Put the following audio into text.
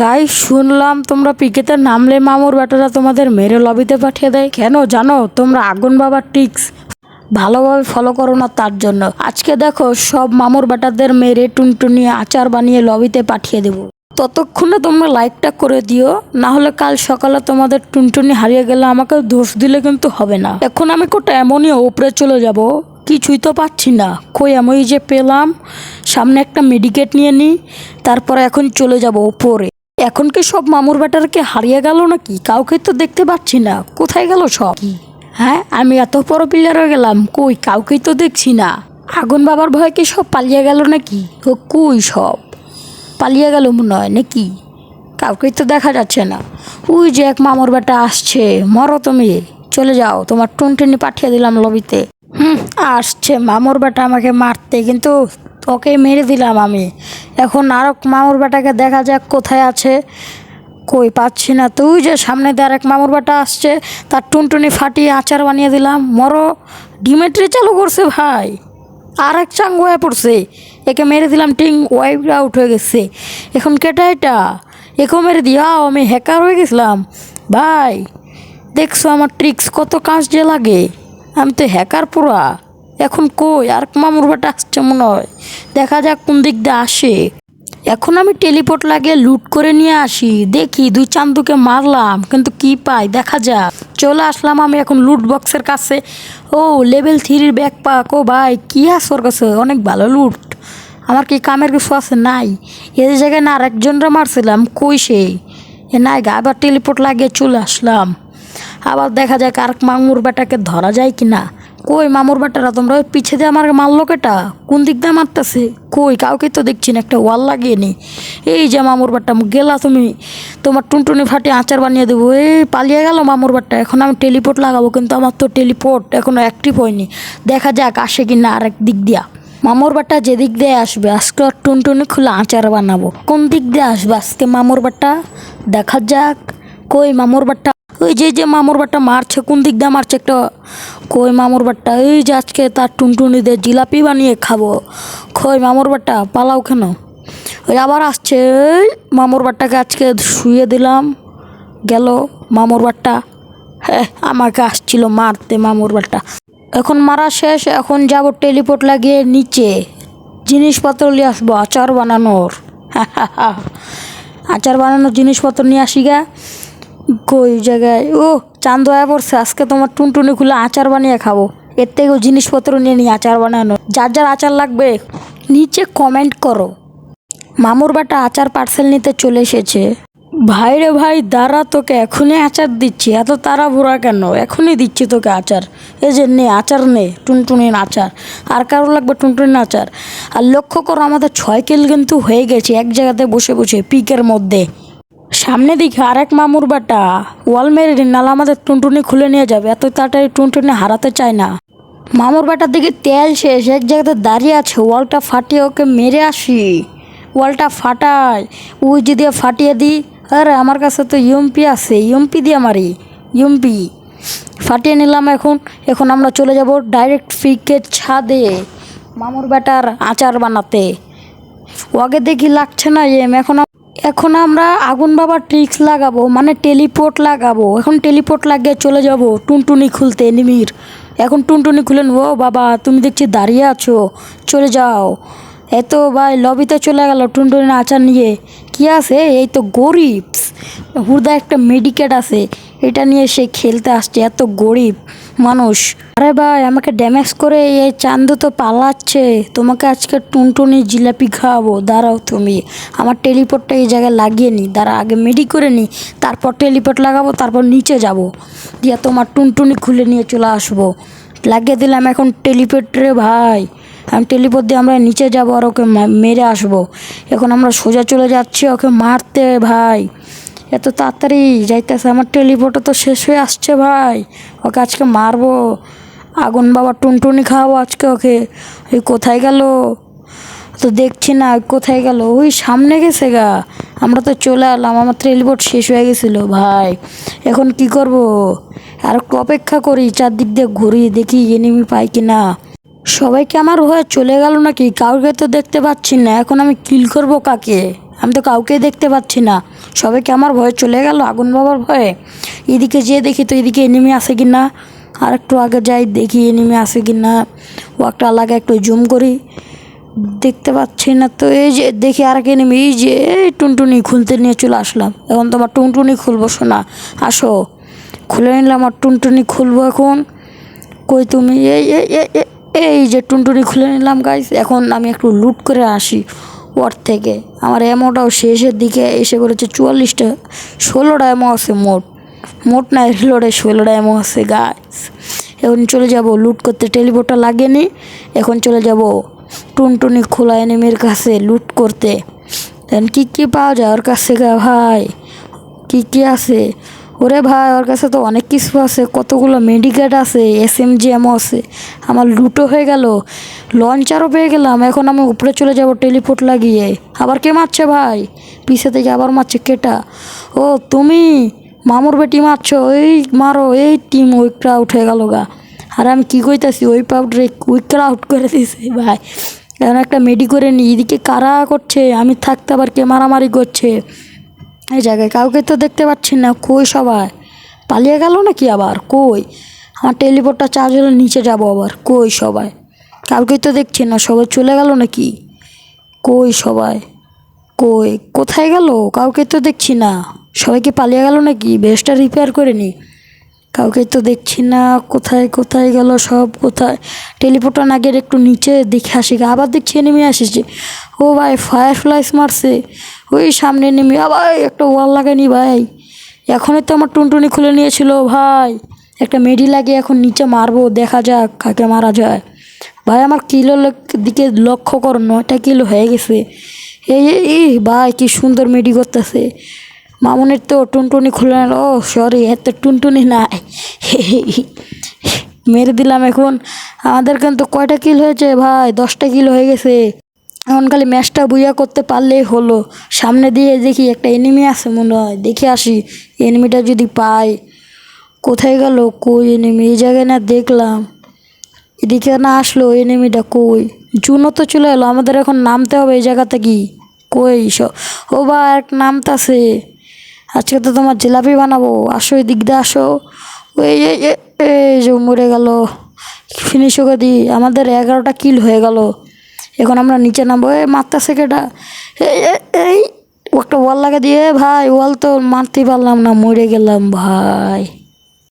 গাই শুনলাম তোমরা পিকেতে নামলে মামুর বেটারা তোমাদের মেরে লবিতে পাঠিয়ে দেয়। কেন জানো? তোমরা আগুন বাবার টিক্স। ভালোভাবে ফলো করো না তার জন্য। আজকে দেখো, সব মামুর বেটাদের মেরে টুনটুনিয়ে আচার বানিয়ে লবিতে পাঠিয়ে দেবো। ততক্ষণে তোমরা লাইকটা করে দিও, না হলে কাল সকালে তোমাদের টুনটুনি হারিয়ে গেলে আমাকে দোষ দিলে কিন্তু হবে না। এখন আমি কোটা এমনই ওপরে চলে যাব, কিছুই তো পাচ্ছি না। কই আমি যে পেলাম, সামনে একটা মেডিকেট নিয়ে নিই, তারপরে এখন চলে যাব ওপরে। এখন কি সব মামুর বেটারকে হারিয়ে গেল নাকি? কাউকে তো দেখতে পাচ্ছি না। কোথায় গেল সব? হ্যাঁ আমি এত বড় হয়ে গেলাম, কই কাউকেই তো দেখছি না। আগুন বাবার ভয়ে কি সব পালিয়ে গেল নাকি? ও কই সব? পালিয়ে গেল মনে হয় নাকি? কাউকেই তো দেখা যাচ্ছে না। ওই যে এক মামুর বেটা আসছে, মরো তুমি। চলে যাও, তোমার টুনটুনি পাঠিয়ে দিলাম লবিতে হুম, আসছে। মামুর বেটা আমাকে মারতে, কিন্তু ওকে মেরে দিলাম আমি। এখন আরও মামুর বেটাকে দেখা যাক কোথায় আছে। কই পাচ্ছি না। তুই যে সামনে দিয়ে আরেক মামুর বেটা আসছে, তার টুনটুনি ফাটিয়ে আচার বানিয়ে দিলাম। মরো। ডিমেট্রি চালু করছে ভাই। আর এক চাঙ্গ হয়ে পড়ছে। একে মেরে দিলাম, টিং, ওয়াইফ আউট হয়ে গেছে। এখন কেটা এটা? একেও মেরে দিয়াও আমি হ্যাকার হয়ে গেছিলাম। ভাই, দেখছ আমার ট্রিক্স কত কাজ যে লাগে। আমি তো হ্যাকার পুরা। এখন কই? আর মামুর বেটা আসছে মনে হয়। দেখা যাক কোন দিক দিয়ে আসে। এখন আমি টেলিপোর্ট লাগিয়ে লুট করে নিয়ে আসি। দেখি দুই চান্দুকে মারলাম, কিন্তু কি পাই? দেখা যাক। চলে আসলাম আমি এখন লুট বক্সের কাছে। ও লেভেল থ্রির ব্যাগ পাক ও ভাই, কি আছে ওর কাছে? অনেক ভালো লুট আমার কি কামের কিছু আছে? নাই। এই জায়গায় না আরেকজনরা মারছিলাম, কই সেই এ নাই গা, আবার টেলিপোর্ট লাগিয়ে চলে আসলাম। আবার দেখা যাক আর মামুর বেটাকে ধরা যায় কি না কই মামুর বেটারা, তোমরা ওই পিছে দিয়ে আমার মারলো কেটা? কোন দিক দিয়ে মারতেছে? কই, কাউকে তো দেখছি না, একটা ওয়াল লাগিয়ে নি। এই যে মামুর বাট্টা গেলা তুমি। তোমার টুনটুনি ফাটে আচার বানিয়ে দেবো। এই পালিয়ে গেল মামুর বাট্টা এখন আমি টেলিপোর্ট লাগাবো, কিন্তু আমার তো টেলিপোর্ট এখনও অ্যাক্টিভ হয়নি। দেখা যাক, আসে কি না আরেক দিক দিয়া। মামুর বাট্টা যেদিক দিয়ে আসবে, আজকে আর টুনটুনি খুলে আচার বানাবো। কোন দিক দিয়ে আসবে আজকে মামুর বাট্টা দেখা যাক। কই, মামুর বাট্টা ওই যে যে মামুর বাট্টা মারছে, কোন দিক দিয়ে মারছে একটা, কই মামুর বাট্টা? এই যে আজকে তার টুনটুনি দিয়ে জিলাপি বানিয়ে খাব। কই মামুর বাট্টা, পালাও কেন? ওই আবার আসছে মামুর বাট্টাকে আজকে শুয়ে দিলাম। গেল মামুর বাট্টা। হ্যাঁ আমাকে আসছিল মারতে মামুর বাট্টা। এখন মারা শেষ, এখন যাব টেলিপোর্ট লাগিয়ে নিচে। জিনিসপত্র নিয়ে আসব, আচার বানানোর। আচার বানানোর জিনিসপত্র নিয়ে আসি গা। কই জায়গায়? ও চাঁদ হয়ে পড়ছে, আজকে তোমার টুনটুনি খুলে আচার বানিয়ে খাব। এর থেকেও জিনিসপত্র নিয়ে নিই আচার বানানো। যার যার আচার লাগবে, নিচে কমেন্ট করো। মামুর বাটা আচার পার্সেল নিতে চলে এসেছে। ভাই রে ভাই, দাঁড়া তোকে, এখনই আচার দিচ্ছি। এত তারা ভরা কেন? এখনই দিচ্ছি তোকে আচার। এই যে নে, আচার নে, টুনটুনির আচার। আর কারও লাগবে টুনটুনির আচার। আর লক্ষ্য করো, আমাদের ছয় কিল কিন্তু হয়ে গেছে, এক জায়গাতে বসে বসে, পিকের মধ্যে। সামনে দিকে আরেক মামুর বাটা। ওয়াল মেরে নাহলে আমাদের টুনটুনি খুলে নিয়ে যাবে এত তাড়াতাড়ি টুনটুনি হারাতে চায় না। মামুর বাটার দিকে তেল শেষ, এক জায়গাতে দাঁড়িয়ে আছে, ওয়ালটা ফাটিয়ে ওকে মেরে আসি। ওয়ালটা ফাটাই, ওই যদি ফাটিয়ে দিই। আরে, আমার কাছে তো ইউমপি আছে ইউমপি দিয়ে মারি ইউমপি ফাটিয়ে নিলাম এখন এখন আমরা চলে যাব ডাইরেক্ট ফিকের ছাদে, মামুর বেটার আচার বানাতে। ওকে দেখি লাগছে না, এম, এখন এখন আমরা আগুন বাবার ট্রিক্স লাগাবো মানে টেলিপোর্ট লাগাবো। এখন টেলিপোর্ট লাগিয়ে চলে যাব টুনটুনি খুলতে, নিমির। এখন টুনটুনি খুলেন ও বাবা, তুমি দেখছি দাঁড়িয়ে আছো, চলে যাও। এত ভাই লবিতে চলে গেল টুনটুনি আচার নিয়ে। কি আছে? এই তো গরিব। হুদা একটা মেডিকেট আছে। এটা নিয়ে সে খেলতে আসছে, এত গরিব মানুষ। আরে ভাই, আমাকে ড্যামেজ করে এই চান্দু তো পালাচ্ছে। তোমাকে আজকে টুনটুনি জিলাপি খাওয়াবো। দাঁড়াও তুমি, আমার টেলিপোর্টটা এই জায়গায় লাগিয়ে নিই দাঁড়া, আগে মেডি করে নিই তারপর টেলিপোর্ট লাগাবো, তারপর নিচে যাব। দিয়ে তোমার টুনটুনি খুলে নিয়ে চলে আসব। লাগিয়ে দিলাম এখন টেলিপোর্ট রে ভাই। আমি টেলিপোর্ট দিয়ে আমরা নিচে যাব আর ওকে মেরে আসব। এখন আমরা সোজা চলে যাচ্ছি ওকে মারতে ভাই। এত তাড়াতাড়ি যাইতেছে, আমার টেলিপোর্টও তো শেষ হয়ে আসছে ভাই। ওকে আজকে মারবো। আগুন বাবা টুনটুনি খাওয়াবো আজকে ওকে। ওই কোথায় গেল? তো দেখছি না কোথায় গেল? ওই সামনে গেছে গা। আমরা তো চলে এলাম, আমার টেলিপোর্ট শেষ হয়ে গেছিল ভাই। এখন কি করব? আর একটু অপেক্ষা করি, চারদিক দিয়ে ঘুরি, দেখি এনিমি পাই কি না সবাইকে আমার হয়ে চলে গেল নাকি? কাউকে তো দেখতে পাচ্ছি না, এখন আমি কিল করব কাকে? আমি তো কাউকেই দেখতে পাচ্ছি না। সবাইকে আমার ভয়ে চলে গেল, আগুন বাবার ভয়ে। এদিকে যেয়ে দেখি তো এদিকে এনিমি আছে কি না আর একটু আগে যাই দেখি এনিমি আছে কি না ও একটা আলাদা একটু জুম করি। দেখতে পাচ্ছি না তো, এই যে দেখি আর এক এনিমি এই যে টুনটুনি খুলতে নিয়ে চলে আসলাম। এখন তোমার টুনটুনি খুলবো শোনা আসো। খুলে নিলাম আর টুনটুনি খুলবো এখন। কই তুমি? এই- এই যে টুনটুনি খুলে নিলাম গাইস এখন আমি একটু লুট করে আসি। ওর থেকে। আমার এমোটাও শেষের দিকে এসে করেছে চুয়াল্লিশটা, ষোলোটা অ্যামো আছে মোট। মোট না রিলোডে ষোলোটা এমো আছে গাইস এখন চলে যাব লুট করতে। টেলিপোর্টটা লাগেনি। এখন চলে যাব টুনটুনি খোলা এনিমির কাছে লুট করতে। এখন কী কী পাওয়া যায় ওর কাছ থেকে, ভাই? কি কি আছে? ওরে ভাই, ওর কাছে তো অনেক কিছু আছে, কতগুলো মেডিকেট আছে এস এম জি এমও আছে, আমার লুটো হয়ে গেল লঞ্চারও পেয়ে গেলাম, এখন আমি উপরে চলে যাব টেলিপোর্ট লাগিয়ে। আবার কে মারছে ভাই? পিছে থেকে আবার মারছে কেটা? ও, তুমি? মামুর বেটি মারছো, এই মারো, এই টিম উইকটা উঠে গেল গা। আর আমি কী কইতাছি ওই পাউডারে উইকটা আউট করে দিয়েছে ভাই। এখন একটা মেডি করে নিই এদিকে কারা করছে? আমি থাকতে আবার কে মারামারি করছে? এই জায়গায় কাউকে তো দেখতে পাচ্ছি না। কই সবাই? পালিয়ে গেল নাকি আবার? কই? আমার টেলিপোর্টটা চার্জ হলে নিচে যাব আবার। কই সবাই? কাউকে তো দেখছি না। সবাই চলে গেল নাকি? কই সবাই? কই? কোথায় গেল? কাউকে তো দেখছি না। সবাইকে পালিয়ে গেল নাকি? বেসটা রিপেয়ার করে নি। কাউকে তো দেখছি না। কোথায় কোথায় গেল সব? কোথায়? টেলিপোর্টটা নাগের একটু নিচে দেখে আসি। আবার দেখছি নেমে আসিছে। ও ভাই ফায়ার ফ্লাইস মারছে। ওই সামনে নেমে আবার একটা ওয়াল লাগানি ভাই? এখনই তো আমার টুনটুনি খুলে নিয়েছিল ভাই একটা মেডি লাগিয়ে এখন নিচে মারবো দেখা যাক কাকে মারা যায়। ভাই আমার কিলো দিকে লক্ষ্য করো নয়টা কিলো হয়ে গেছে। এই এই, ভাই কি সুন্দর মেডি করতেছে। মামুনের তো টুনটুনি খুলে ও সরি এত টুনটুনি নাই। মেরে দিলাম এখন আমাদের কিন্তু কয়টা কিল হয়েছে ভাই? দশটা কিলো হয়ে গেছে। এখন খালি ম্যাচটা বুইয়া করতে পারলেই হলো। সামনে দিয়ে দেখি একটা এনিমি আছে মনে হয়। দেখে আসি এনিমিটা যদি পাই, কোথায় গেল? কই এনিমি এই জায়গায় না দেখলাম। এদিকে না আসলো এনিমিটা কই? জুনও তো চলে এলো, আমাদের এখন নামতে হবে এই জায়গাতে কি? কই? ও বা এক নামতাছে। আজকে তো তোমার জিলাপি বানাবো। আসো এই দিক দিয়ে আসো। ওই এই যে মরে গেল। ফিনিশ করে দিই। আমাদের এগারোটা কিল হয়ে গেল। এখন আমরা নিচে নামবো। এ মারতেছে কেটা এই, একটা ওয়াল লাগা দিয়ে, ভাই, ওয়াল তো মারতেই পারলাম না, মরে গেলাম, ভাই।